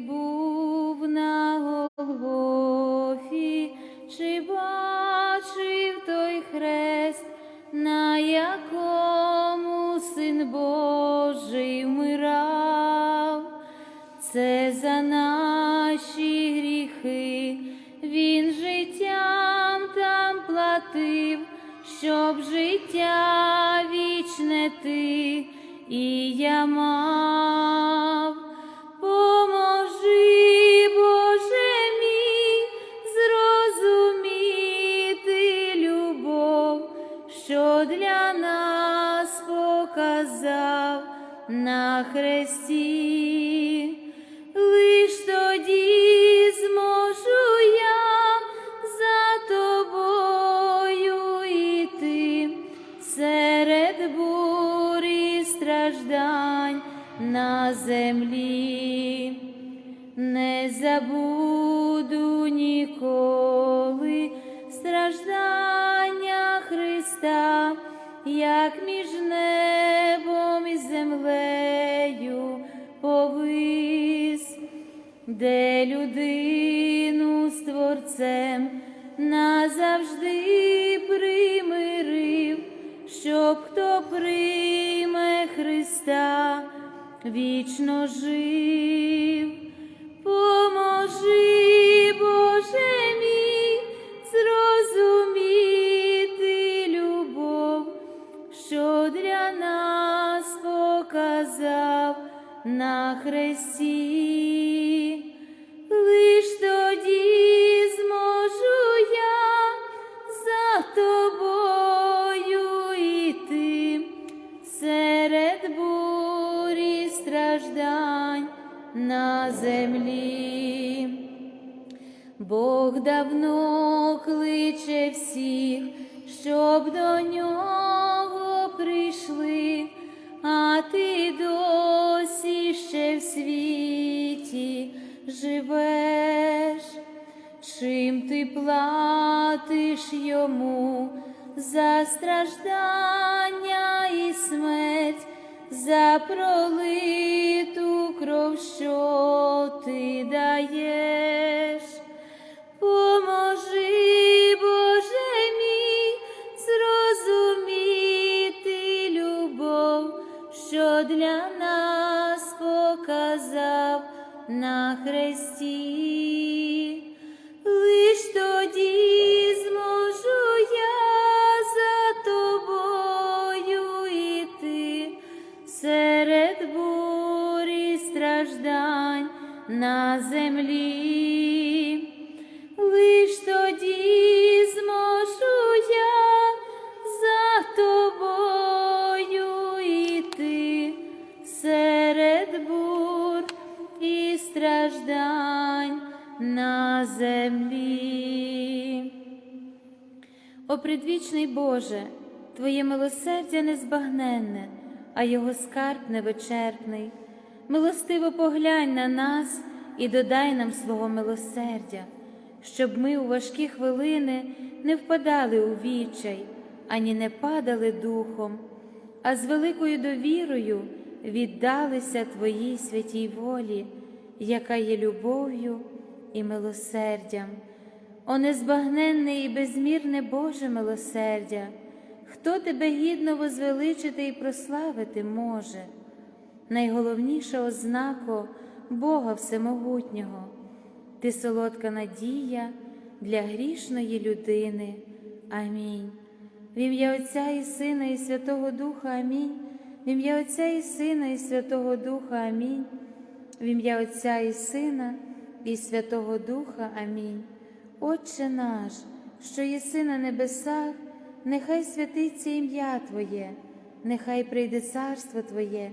був на Голгофі, чи бачив той хрест, на якому син Божий вмирав, це за наші гріхи, він життям там платив, щоб життя вічне ти і я мав. На хресті. Лиш тоді зможу я за тобою йти серед бурі страждань на землі. Не забуду ніколи страждання Христа, як між небом і землею де людину з Творцем назавжди примирив, щоб хто прийме Христа, вічно жив. Поможи, Боже мій, зрозуміти любов, що для нас показав на хресті. Йому за страждання і смерть, за пролиту кров, що ти даєш? Поможи, Боже мій, зрозуміти любов, що для нас показав на хресті. Лиш тоді страждань на землі. Лиш тоді зможу я за тобою йти серед бур і страждань на землі. О предвічний Боже, Твоє милосердя незбагненне, а Його скарб невичерпний. Милостиво поглянь на нас і додай нам свого милосердя, щоб ми у важкі хвилини не впадали у відчай, ані не падали духом, а з великою довірою віддалися Твоїй святій волі, яка є любов'ю і милосердям. О незбагненне і безмірне Боже милосердя, хто тебе гідно возвеличити і прославити може? Найголовніша ознака Бога Всемогутнього, ти солодка надія для грішної людини. Амінь. В ім'я Отця і Сина, і Святого Духа Амінь. В ім'я Отця і Сина, і Святого Духа Амінь. В ім'я Отця і Сина, і Святого Духа Амінь. Отче наш, що єси на небесах, нехай святиться ім'я Твоє, нехай прийде царство Твоє,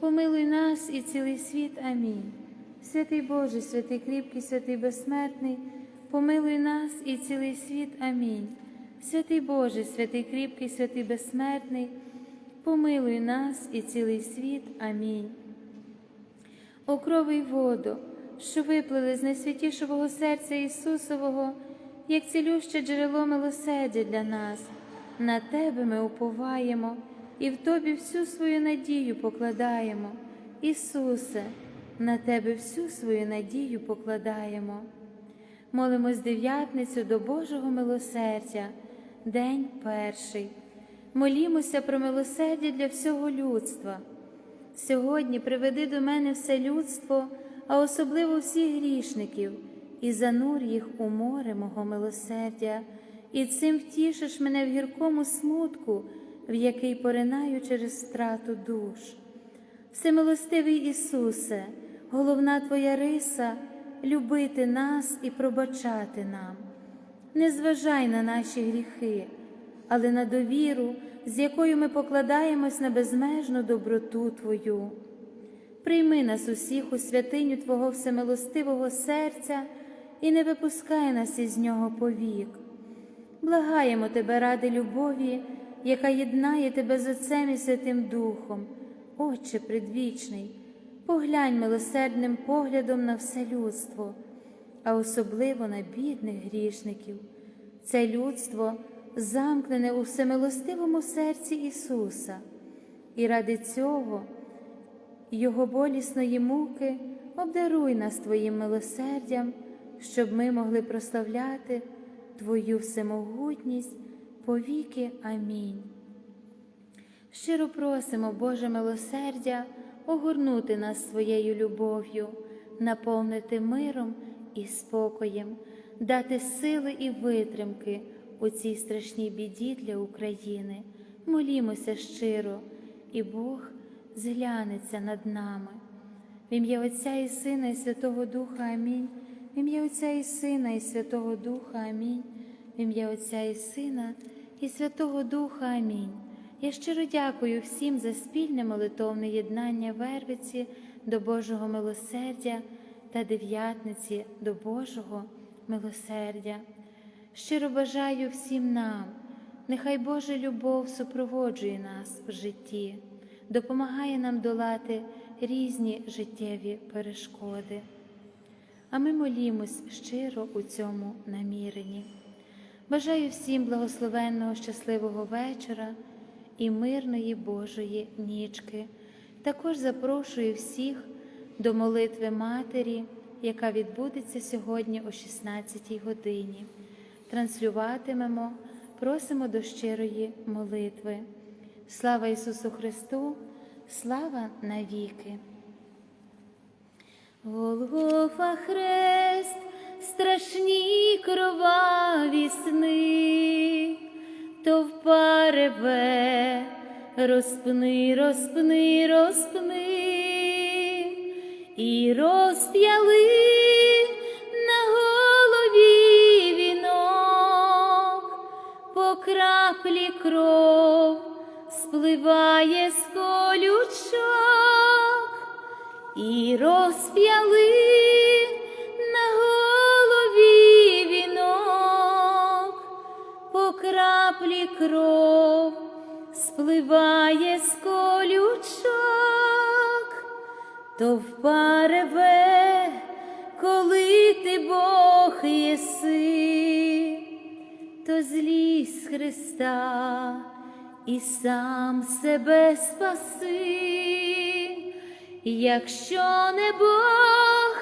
помилуй нас і цілий світ. Амінь. Святий Боже, святий кріпкий, святий безсмертний, помилуй нас і цілий світ. Амінь. Святий Боже, святий кріпкий, святий безсмертний, помилуй нас і цілий світ. Амінь. О крови й воду, що виплили з найсвятішого серця Ісусового, як цілюще джерело милосердя для нас, на Тебе ми уповаємо і в Тобі всю свою надію покладаємо. Ісусе, на Тебе всю свою надію покладаємо. Молимось дев'ятницю до Божого милосердя, день перший. Молімося про милосердя для всього людства. Сьогодні приведи до мене все людство, а особливо всіх грішників, і занур їх у море мого милосердя, і цим втішиш мене в гіркому смутку в який поринаю через страту душ. Всемилостивий Ісусе, головна Твоя риса любити нас і пробачати нам. Не зважай на наші гріхи, але на довіру, з якою ми покладаємось на безмежну доброту Твою. Прийми нас усіх у святиню Твого всемилостивого серця і не випускай нас із нього повік. Благаємо Тебе ради любові яка єднає тебе з Отцем і Святим Духом, Отче предвічний, поглянь милосердним поглядом на все людство, а особливо на бідних грішників. Це людство замкнене у всемилостивому серці Ісуса, і ради цього Його болісної муки обдаруй нас Твоїм милосердям, щоб ми могли прославляти Твою всемогутність повіки. Амінь. Щиро просимо, Боже милосердя, огорнути нас своєю любов'ю, наповнити миром і спокоєм, дати сили і витримки у цій страшній біді для України. Молімося щиро, і Бог зглянеться над нами. В ім'я Отця і Сина, і Святого Духа Амінь. В ім'я Отця і Сина, і Святого Духа Амінь. В ім'я Отця і Сина, і Святого Духа Амінь. Я щиро дякую всім за спільне молитовне єднання Вервиці до Божого милосердя та дев'ятниці до Божого милосердя. Щиро бажаю всім нам, нехай Божа любов супроводжує нас в житті, допомагає нам долати різні життєві перешкоди. А ми молімось щиро у цьому наміренні. Бажаю всім благословенного щасливого вечора і мирної Божої нічки. Також запрошую всіх до молитви Матері, яка відбудеться сьогодні о 16 годині. Транслюватимемо, просимо до щирої молитви. Слава Ісусу Христу, слава навіки! Голгофа хрест, розпни, розпни, розпни, і розп'яли на голові вінок, по краплі кров спливає з колючок. І розп'яли на голові вінок, по краплі кров спливає з колючок, то впареве, коли ти Бог єси, то злізь Христа і сам себе спаси. Якщо не Бог,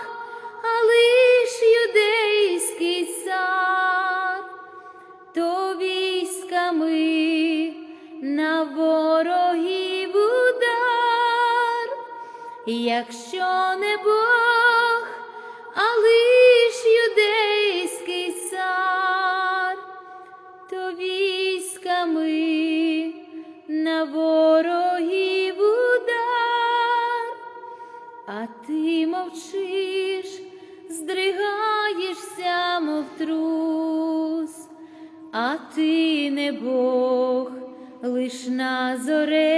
а лиш юдейський цар, то військами на ворогів удар, якщо не Бог, а лиш юдейський цар, то військами на ворогів удар, а ти мовчиш, здригаєшся, мов трус, а ти не Бог, лиш